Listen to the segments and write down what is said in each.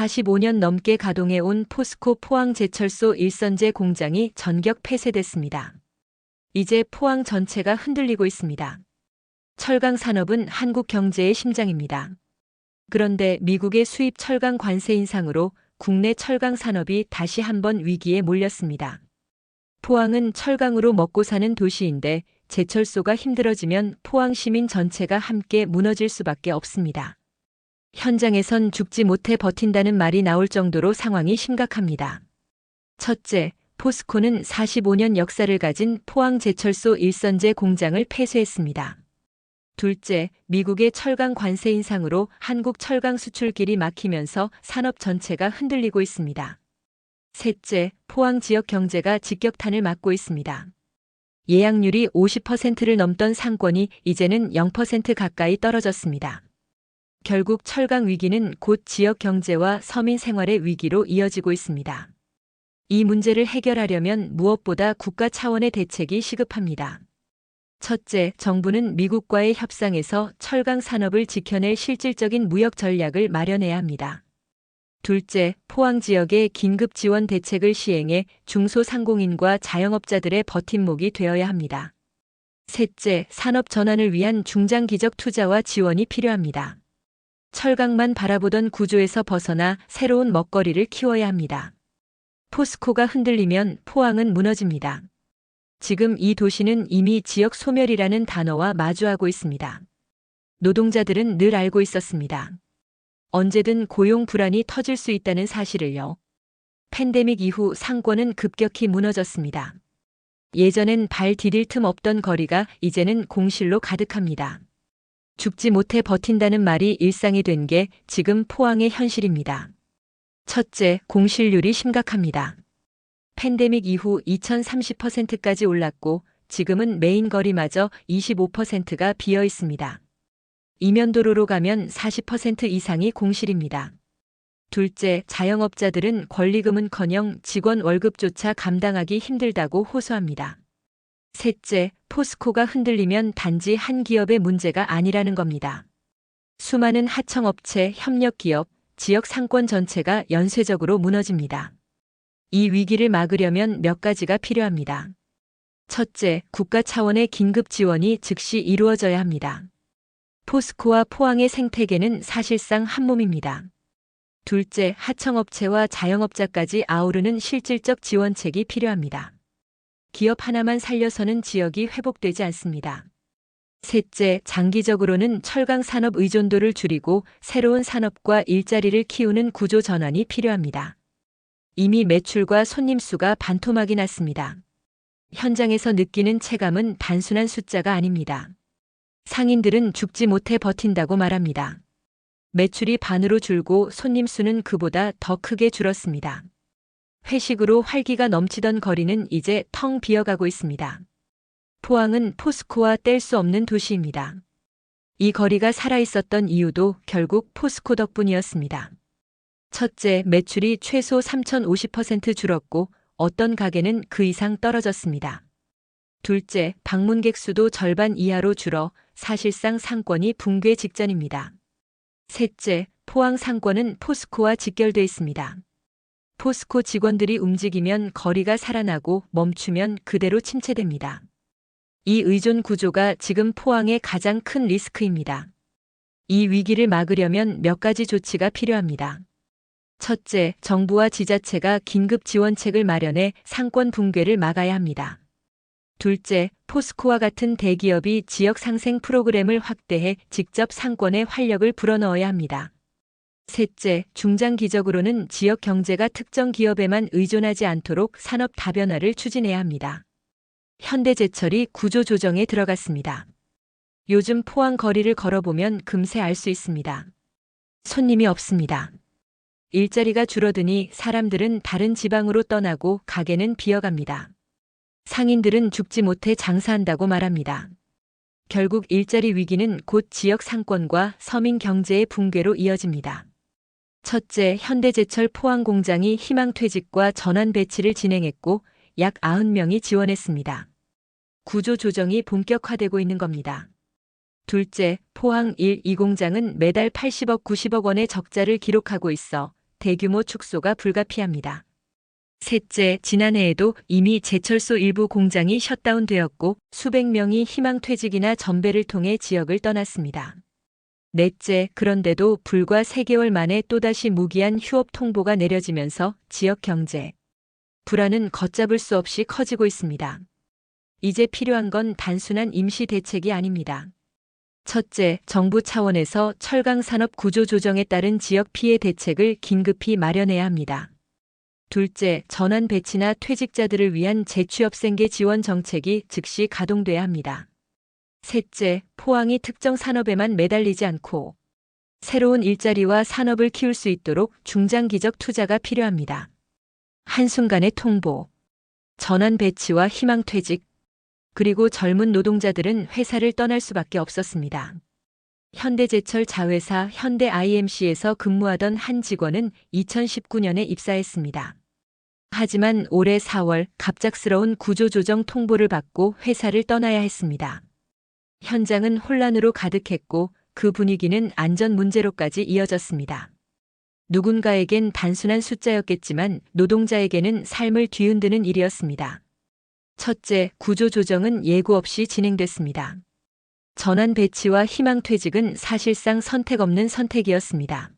45년 넘게 가동해온 포스코 포항제철소 일선제 공장이 전격 폐쇄됐습니다. 이제 포항 전체가 흔들리고 있습니다. 철강 산업은 한국 경제의 심장입니다. 그런데 미국의 수입 철강 관세 인상으로 국내 철강 산업이 다시 한번 위기에 몰렸습니다. 포항은 철강으로 먹고 사는 도시인데 제철소가 힘들어지면 포항 시민 전체가 함께 무너질 수밖에 없습니다. 현장에선 죽지 못해 버틴다는 말이 나올 정도로 상황이 심각합니다. 첫째, 포스코는 45년 역사를 가진 포항 제철소 일선제 공장을 폐쇄했습니다. 둘째, 미국의 철강 관세 인상으로 한국 철강 수출길이 막히면서 산업 전체가 흔들리고 있습니다. 셋째, 포항 지역 경제가 직격탄을 맞고 있습니다. 예약률이 50%를 넘던 상권이 이제는 0% 가까이 떨어졌습니다. 결국 철강 위기는 곧 지역 경제와 서민 생활의 위기로 이어지고 있습니다. 이 문제를 해결하려면 무엇보다 국가 차원의 대책이 시급합니다. 첫째, 정부는 미국과의 협상에서 철강 산업을 지켜낼 실질적인 무역 전략을 마련해야 합니다. 둘째, 포항 지역의 긴급 지원 대책을 시행해 중소상공인과 자영업자들의 버팀목이 되어야 합니다. 셋째, 산업 전환을 위한 중장기적 투자와 지원이 필요합니다. 철강만 바라보던 구조에서 벗어나 새로운 먹거리를 키워야 합니다. 포스코가 흔들리면 포항은 무너집니다. 지금 이 도시는 이미 지역 소멸이라는 단어와 마주하고 있습니다. 노동자들은 늘 알고 있었습니다. 언제든 고용 불안이 터질 수 있다는 사실을요. 팬데믹 이후 상권은 급격히 무너졌습니다. 예전엔 발 디딜 틈 없던 거리가 이제는 공실로 가득합니다. 죽지 못해 버틴다는 말이 일상이 된 게 지금 포항의 현실입니다. 첫째, 공실률이 심각합니다. 팬데믹 이후 2030%까지 올랐고 지금은 메인 거리마저 25%가 비어 있습니다. 이면도로로 가면 40% 이상이 공실입니다. 둘째, 자영업자들은 권리금은커녕 직원 월급조차 감당하기 힘들다고 호소합니다. 셋째, 포스코가 흔들리면 단지 한 기업의 문제가 아니라는 겁니다. 수많은 하청업체, 협력기업, 지역 상권 전체가 연쇄적으로 무너집니다. 이 위기를 막으려면 몇 가지가 필요합니다. 첫째, 국가 차원의 긴급 지원이 즉시 이루어져야 합니다. 포스코와 포항의 생태계는 사실상 한 몸입니다. 둘째, 하청업체와 자영업자까지 아우르는 실질적 지원책이 필요합니다. 기업 하나만 살려서는 지역이 회복되지 않습니다. 셋째, 장기적으로는 철강 산업 의존도를 줄이고 새로운 산업과 일자리를 키우는 구조 전환이 필요합니다. 이미 매출과 손님 수가 반토막이 났습니다. 현장에서 느끼는 체감은 단순한 숫자가 아닙니다. 상인들은 죽지 못해 버틴다고 말합니다. 매출이 반으로 줄고 손님 수는 그보다 더 크게 줄었습니다. 회식으로 활기가 넘치던 거리는 이제 텅 비어가고 있습니다. 포항은 포스코와 뗄 수 없는 도시입니다. 이 거리가 살아있었던 이유도 결국 포스코 덕분이었습니다. 첫째, 매출이 최소 3,050% 줄었고 어떤 가게는 그 이상 떨어졌습니다. 둘째, 방문객 수도 절반 이하로 줄어 사실상 상권이 붕괴 직전입니다. 셋째, 포항 상권은 포스코와 직결돼 있습니다. 포스코 직원들이 움직이면 거리가 살아나고 멈추면 그대로 침체됩니다. 이 의존 구조가 지금 포항의 가장 큰 리스크입니다. 이 위기를 막으려면 몇 가지 조치가 필요합니다. 첫째, 정부와 지자체가 긴급 지원책을 마련해 상권 붕괴를 막아야 합니다. 둘째, 포스코와 같은 대기업이 지역 상생 프로그램을 확대해 직접 상권에 활력을 불어넣어야 합니다. 셋째, 중장기적으로는 지역 경제가 특정 기업에만 의존하지 않도록 산업 다변화를 추진해야 합니다. 현대제철이 구조조정에 들어갔습니다. 요즘 포항 거리를 걸어보면 금세 알 수 있습니다. 손님이 없습니다. 일자리가 줄어드니 사람들은 다른 지방으로 떠나고 가게는 비어갑니다. 상인들은 죽지 못해 장사한다고 말합니다. 결국 일자리 위기는 곧 지역 상권과 서민 경제의 붕괴로 이어집니다. 첫째, 현대제철 포항 공장이 희망퇴직과 전환 배치를 진행했고 약 90명이 지원했습니다. 구조 조정이 본격화되고 있는 겁니다. 둘째, 포항 1, 2공장은 매달 80억, 90억 원의 적자를 기록하고 있어 대규모 축소가 불가피합니다. 셋째, 지난해에도 이미 제철소 일부 공장이 셧다운되었고 수백 명이 희망퇴직이나 전배를 통해 지역을 떠났습니다. 넷째, 그런데도 불과 3개월 만에 또다시 무기한 휴업 통보가 내려지면서 지역 경제 불안은 걷잡을 수 없이 커지고 있습니다. 이제 필요한 건 단순한 임시 대책이 아닙니다. 첫째, 정부 차원에서 철강 산업 구조 조정에 따른 지역 피해 대책을 긴급히 마련해야 합니다. 둘째, 전환 배치나 퇴직자들을 위한 재취업 생계 지원 정책이 즉시 가동돼야 합니다. 셋째, 포항이 특정 산업에만 매달리지 않고 새로운 일자리와 산업을 키울 수 있도록 중장기적 투자가 필요합니다. 한순간의 통보, 전환 배치와 희망 퇴직, 그리고 젊은 노동자들은 회사를 떠날 수밖에 없었습니다. 현대제철 자회사 현대 IMC에서 근무하던 한 직원은 2019년에 입사했습니다. 하지만 올해 4월 갑작스러운 구조조정 통보를 받고 회사를 떠나야 했습니다. 현장은 혼란으로 가득했고 그 분위기는 안전 문제로까지 이어졌습니다. 누군가에겐 단순한 숫자였겠지만 노동자에게는 삶을 뒤흔드는 일이었습니다. 첫째, 구조조정은 예고 없이 진행됐습니다. 전환 배치와 희망 퇴직은 사실상 선택 없는 선택이었습니다.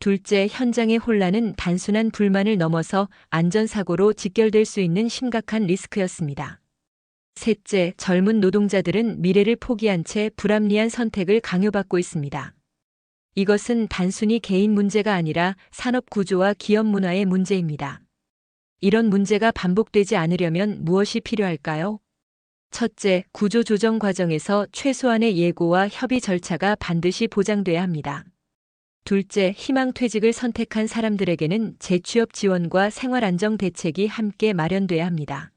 둘째, 현장의 혼란은 단순한 불만을 넘어서 안전사고로 직결될 수 있는 심각한 리스크였습니다. 셋째, 젊은 노동자들은 미래를 포기한 채 불합리한 선택을 강요받고 있습니다. 이것은 단순히 개인 문제가 아니라 산업 구조와 기업 문화의 문제입니다. 이런 문제가 반복되지 않으려면 무엇이 필요할까요? 첫째, 구조 조정 과정에서 최소한의 예고와 협의 절차가 반드시 보장돼야 합니다. 둘째, 희망 퇴직을 선택한 사람들에게는 재취업 지원과 생활 안정 대책이 함께 마련돼야 합니다.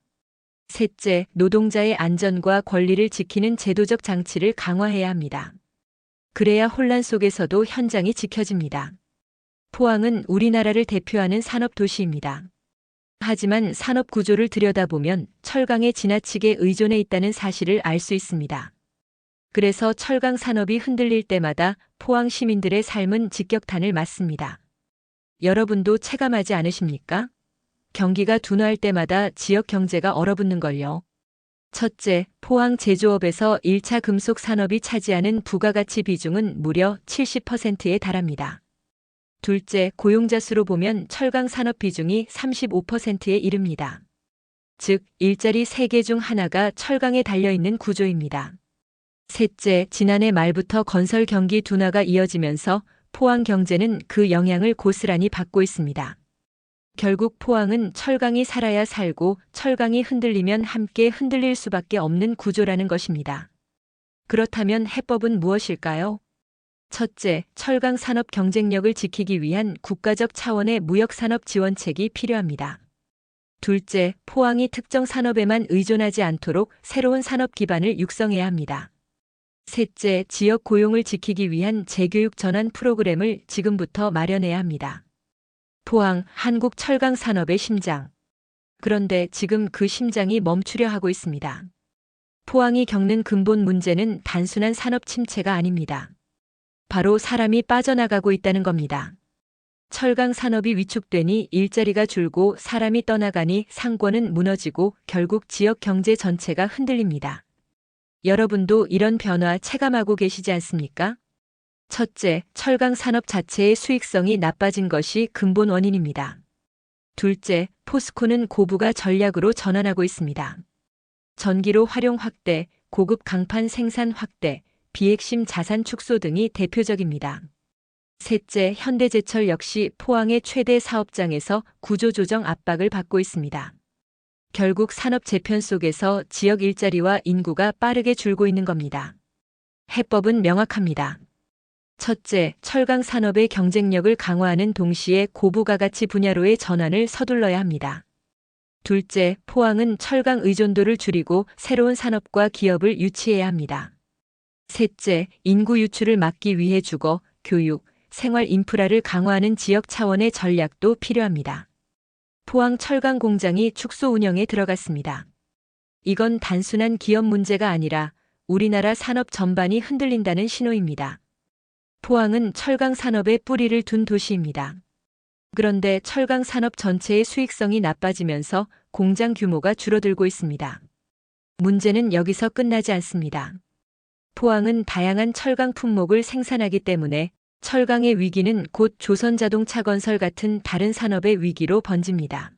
셋째, 노동자의 안전과 권리를 지키는 제도적 장치를 강화해야 합니다. 그래야 혼란 속에서도 현장이 지켜집니다. 포항은 우리나라를 대표하는 산업 도시입니다. 하지만 산업 구조를 들여다보면 철강에 지나치게 의존해 있다는 사실을 알 수 있습니다. 그래서 철강 산업이 흔들릴 때마다 포항 시민들의 삶은 직격탄을 맞습니다. 여러분도 체감하지 않으십니까? 경기가 둔화할 때마다 지역 경제가 얼어붙는 걸요. 첫째, 포항 제조업에서 1차 금속 산업이 차지하는 부가가치 비중은 무려 70%에 달합니다. 둘째, 고용자 수로 보면 철강 산업 비중이 35%에 이릅니다. 즉, 일자리 3개 중 하나가 철강에 달려있는 구조입니다. 셋째, 지난해 말부터 건설 경기 둔화가 이어지면서 포항 경제는 그 영향을 고스란히 받고 있습니다. 결국 포항은 철강이 살아야 살고 철강이 흔들리면 함께 흔들릴 수밖에 없는 구조라는 것입니다. 그렇다면 해법은 무엇일까요? 첫째, 철강 산업 경쟁력을 지키기 위한 국가적 차원의 무역산업 지원책이 필요합니다. 둘째, 포항이 특정 산업에만 의존하지 않도록 새로운 산업 기반을 육성해야 합니다. 셋째, 지역 고용을 지키기 위한 재교육 전환 프로그램을 지금부터 마련해야 합니다. 포항, 한국 철강 산업의 심장. 그런데 지금 그 심장이 멈추려 하고 있습니다. 포항이 겪는 근본 문제는 단순한 산업 침체가 아닙니다. 바로 사람이 빠져나가고 있다는 겁니다. 철강 산업이 위축되니 일자리가 줄고 사람이 떠나가니 상권은 무너지고 결국 지역 경제 전체가 흔들립니다. 여러분도 이런 변화 체감하고 계시지 않습니까? 첫째, 철강 산업 자체의 수익성이 나빠진 것이 근본 원인입니다. 둘째, 포스코는 고부가 전략으로 전환하고 있습니다. 전기로 활용 확대, 고급 강판 생산 확대, 비핵심 자산 축소 등이 대표적입니다. 셋째, 현대제철 역시 포항의 최대 사업장에서 구조조정 압박을 받고 있습니다. 결국 산업 재편 속에서 지역 일자리와 인구가 빠르게 줄고 있는 겁니다. 해법은 명확합니다. 첫째, 철강 산업의 경쟁력을 강화하는 동시에 고부가 가치 분야로의 전환을 서둘러야 합니다. 둘째, 포항은 철강 의존도를 줄이고 새로운 산업과 기업을 유치해야 합니다. 셋째, 인구 유출을 막기 위해 주거, 교육, 생활 인프라를 강화하는 지역 차원의 전략도 필요합니다. 포항 철강 공장이 축소 운영에 들어갔습니다. 이건 단순한 기업 문제가 아니라 우리나라 산업 전반이 흔들린다는 신호입니다. 포항은 철강 산업의 뿌리를 둔 도시입니다. 그런데 철강 산업 전체의 수익성이 나빠지면서 공장 규모가 줄어들고 있습니다. 문제는 여기서 끝나지 않습니다. 포항은 다양한 철강 품목을 생산하기 때문에 철강의 위기는 곧 조선자동차 건설 같은 다른 산업의 위기로 번집니다.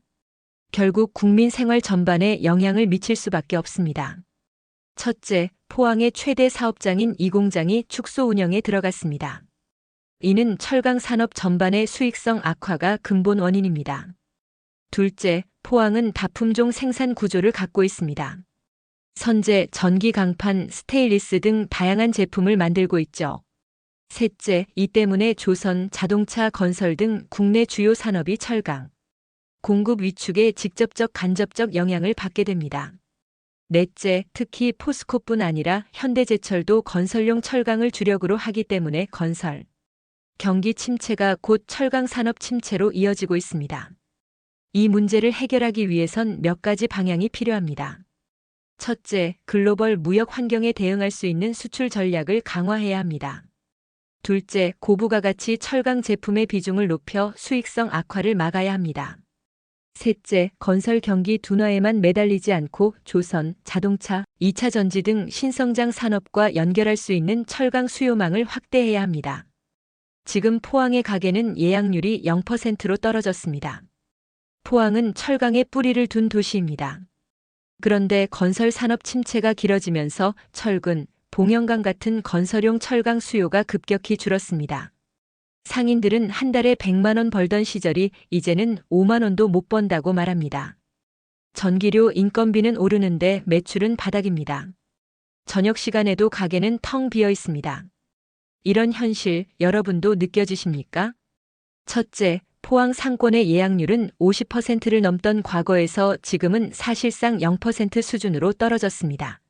결국 국민 생활 전반에 영향을 미칠 수밖에 없습니다. 첫째, 포항의 최대 사업장인 이 공장이 축소 운영에 들어갔습니다. 이는 철강 산업 전반의 수익성 악화가 근본 원인입니다. 둘째, 포항은 다품종 생산 구조를 갖고 있습니다. 선제, 전기 강판, 스테인리스 등 다양한 제품을 만들고 있죠. 셋째, 이 때문에 조선, 자동차 건설 등 국내 주요 산업이 철강, 공급 위축에 직접적 간접적 영향을 받게 됩니다. 넷째, 특히 포스코뿐 아니라 현대제철도 건설용 철강을 주력으로 하기 때문에 건설, 경기 침체가 곧 철강 산업 침체로 이어지고 있습니다. 이 문제를 해결하기 위해선 몇 가지 방향이 필요합니다. 첫째, 글로벌 무역 환경에 대응할 수 있는 수출 전략을 강화해야 합니다. 둘째, 고부가 가치 철강 제품의 비중을 높여 수익성 악화를 막아야 합니다. 셋째, 건설 경기 둔화에만 매달리지 않고 조선, 자동차, 2차 전지 등 신성장 산업과 연결할 수 있는 철강 수요망을 확대해야 합니다. 지금 포항의 가계는 예약률이 0%로 떨어졌습니다. 포항은 철강에 뿌리를 둔 도시입니다. 그런데 건설 산업 침체가 길어지면서 철근, 봉영강 같은 건설용 철강 수요가 급격히 줄었습니다. 상인들은 한 달에 100만 원 벌던 시절이 이제는 5만 원도 못 번다고 말합니다. 전기료 인건비는 오르는데 매출은 바닥입니다. 저녁 시간에도 가게는 텅 비어 있습니다. 이런 현실 여러분도 느껴지십니까? 첫째, 포항 상권의 예약률은 50%를 넘던 과거에서 지금은 사실상 0% 수준으로 떨어졌습니다.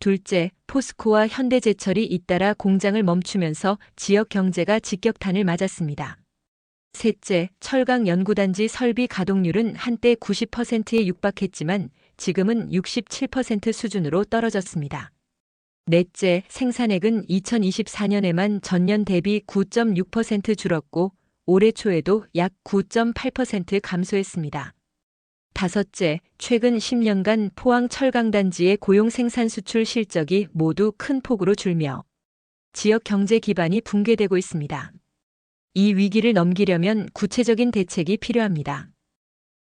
둘째, 포스코와 현대제철이 잇따라 공장을 멈추면서 지역 경제가 직격탄을 맞았습니다. 셋째, 철강 연구단지 설비 가동률은 한때 90%에 육박했지만 지금은 67% 수준으로 떨어졌습니다. 넷째, 생산액은 2024년에만 전년 대비 9.6% 줄었고 올해 초에도 약 9.8% 감소했습니다. 다섯째, 최근 10년간 포항 철강단지의 고용 생산 수출 실적이 모두 큰 폭으로 줄며 지역 경제 기반이 붕괴되고 있습니다. 이 위기를 넘기려면 구체적인 대책이 필요합니다.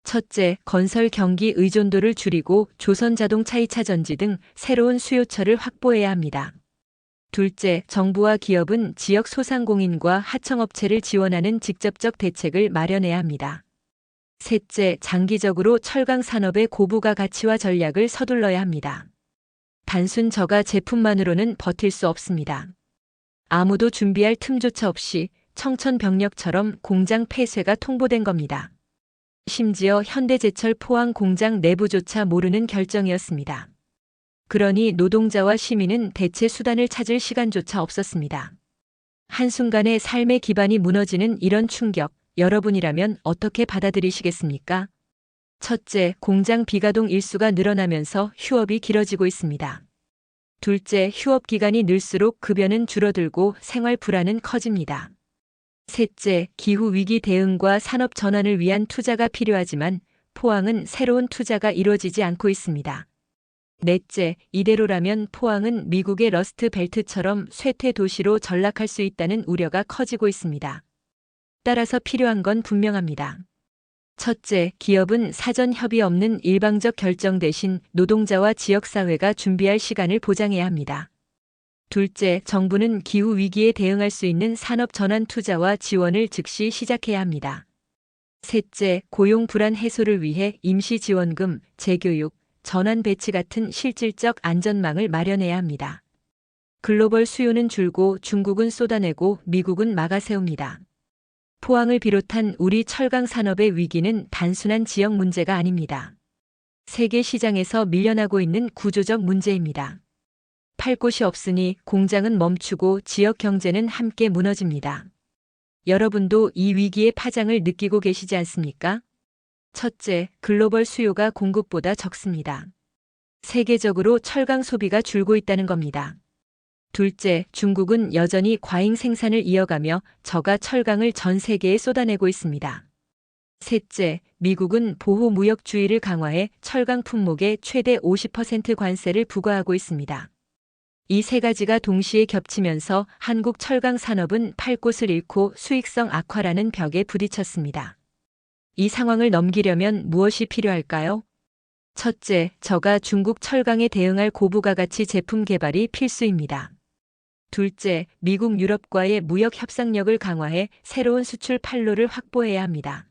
첫째, 건설 경기 의존도를 줄이고 조선 자동차 2차 전지 등 새로운 수요처를 확보해야 합니다. 둘째, 정부와 기업은 지역 소상공인과 하청업체를 지원하는 직접적 대책을 마련해야 합니다. 셋째, 장기적으로 철강 산업의 고부가 가치와 전략을 서둘러야 합니다. 단순 저가 제품만으로는 버틸 수 없습니다. 아무도 준비할 틈조차 없이 청천벽력처럼 공장 폐쇄가 통보된 겁니다. 심지어 현대제철 포항 공장 내부조차 모르는 결정이었습니다. 그러니 노동자와 시민은 대체 수단을 찾을 시간조차 없었습니다. 한순간에 삶의 기반이 무너지는 이런 충격, 여러분이라면 어떻게 받아들이시겠습니까? 첫째, 공장 비가동 일수가 늘어나면서 휴업이 길어지고 있습니다. 둘째, 휴업 기간이 늘수록 급여는 줄어들고 생활 불안은 커집니다. 셋째, 기후 위기 대응과 산업 전환을 위한 투자가 필요하지만 포항은 새로운 투자가 이루어지지 않고 있습니다. 넷째, 이대로라면 포항은 미국의 러스트 벨트처럼 쇠퇴 도시로 전락할 수 있다는 우려가 커지고 있습니다. 따라서 필요한 건 분명합니다. 첫째, 기업은 사전 협의 없는 일방적 결정 대신 노동자와 지역사회가 준비할 시간을 보장해야 합니다. 둘째, 정부는 기후 위기에 대응할 수 있는 산업 전환 투자와 지원을 즉시 시작해야 합니다. 셋째, 고용 불안 해소를 위해 임시 지원금, 재교육, 전환 배치 같은 실질적 안전망을 마련해야 합니다. 글로벌 수요는 줄고 중국은 쏟아내고 미국은 막아세웁니다. 포항을 비롯한 우리 철강 산업의 위기는 단순한 지역 문제가 아닙니다. 세계 시장에서 밀려나고 있는 구조적 문제입니다. 팔 곳이 없으니 공장은 멈추고 지역 경제는 함께 무너집니다. 여러분도 이 위기의 파장을 느끼고 계시지 않습니까? 첫째, 글로벌 수요가 공급보다 적습니다. 세계적으로 철강 소비가 줄고 있다는 겁니다. 둘째, 중국은 여전히 과잉 생산을 이어가며 저가 철강을 전 세계에 쏟아내고 있습니다. 셋째, 미국은 보호 무역주의를 강화해 철강 품목에 최대 50% 관세를 부과하고 있습니다. 이 세 가지가 동시에 겹치면서 한국 철강 산업은 팔 곳을 잃고 수익성 악화라는 벽에 부딪혔습니다. 이 상황을 넘기려면 무엇이 필요할까요? 첫째, 저가 중국 철강에 대응할 고부가 가치 제품 개발이 필수입니다. 둘째, 미국 유럽과의 무역 협상력을 강화해 새로운 수출 판로를 확보해야 합니다.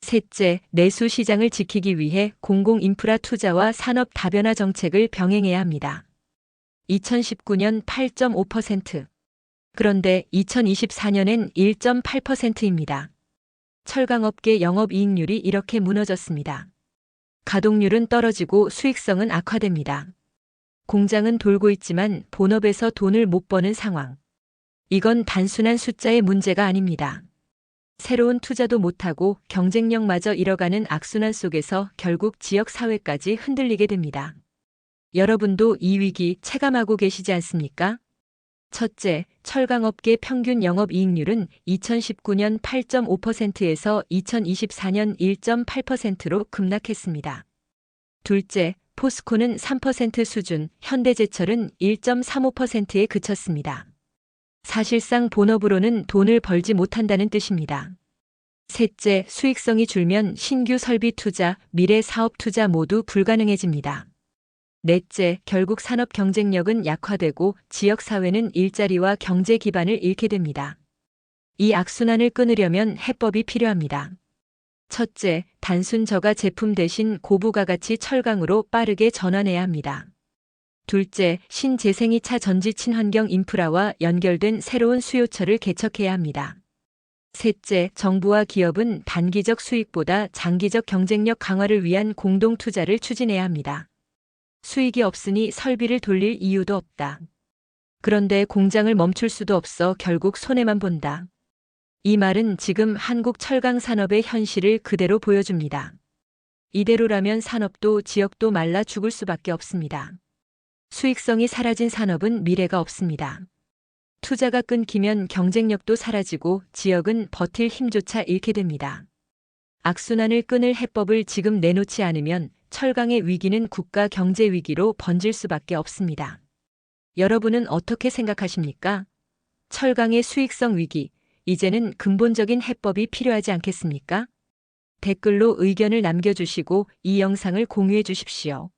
셋째, 내수 시장을 지키기 위해 공공 인프라 투자와 산업 다변화 정책을 병행해야 합니다. 2019년 8.5%. 그런데 2024년엔 1.8%입니다. 철강업계 영업이익률이 이렇게 무너졌습니다. 가동률은 떨어지고 수익성은 악화됩니다. 공장은 돌고 있지만 본업에서 돈을 못 버는 상황. 이건 단순한 숫자의 문제가 아닙니다. 새로운 투자도 못하고 경쟁력마저 잃어가는 악순환 속에서 결국 지역 사회까지 흔들리게 됩니다. 여러분도 이 위기 체감하고 계시지 않습니까? 첫째, 철강업계 평균 영업이익률은 2019년 8.5%에서 2024년 1.8%로 급락했습니다. 둘째, 포스코는 3% 수준, 현대제철은 1.35%에 그쳤습니다. 사실상 본업으로는 돈을 벌지 못한다는 뜻입니다. 셋째, 수익성이 줄면 신규 설비 투자, 미래 사업 투자 모두 불가능해집니다. 넷째, 결국 산업 경쟁력은 약화되고 지역 사회는 일자리와 경제 기반을 잃게 됩니다. 이 악순환을 끊으려면 해법이 필요합니다. 첫째, 단순 저가 제품 대신 고부가 가치 철강으로 빠르게 전환해야 합니다. 둘째, 신재생이 차 전지 친환경 인프라와 연결된 새로운 수요처를 개척해야 합니다. 셋째, 정부와 기업은 단기적 수익보다 장기적 경쟁력 강화를 위한 공동 투자를 추진해야 합니다. 수익이 없으니 설비를 돌릴 이유도 없다. 그런데 공장을 멈출 수도 없어 결국 손해만 본다. 이 말은 지금 한국 철강 산업의 현실을 그대로 보여줍니다. 이대로라면 산업도 지역도 말라 죽을 수밖에 없습니다. 수익성이 사라진 산업은 미래가 없습니다. 투자가 끊기면 경쟁력도 사라지고 지역은 버틸 힘조차 잃게 됩니다. 악순환을 끊을 해법을 지금 내놓지 않으면 철강의 위기는 국가 경제 위기로 번질 수밖에 없습니다. 여러분은 어떻게 생각하십니까? 철강의 수익성 위기, 이제는 근본적인 해법이 필요하지 않겠습니까? 댓글로 의견을 남겨주시고 이 영상을 공유해 주십시오.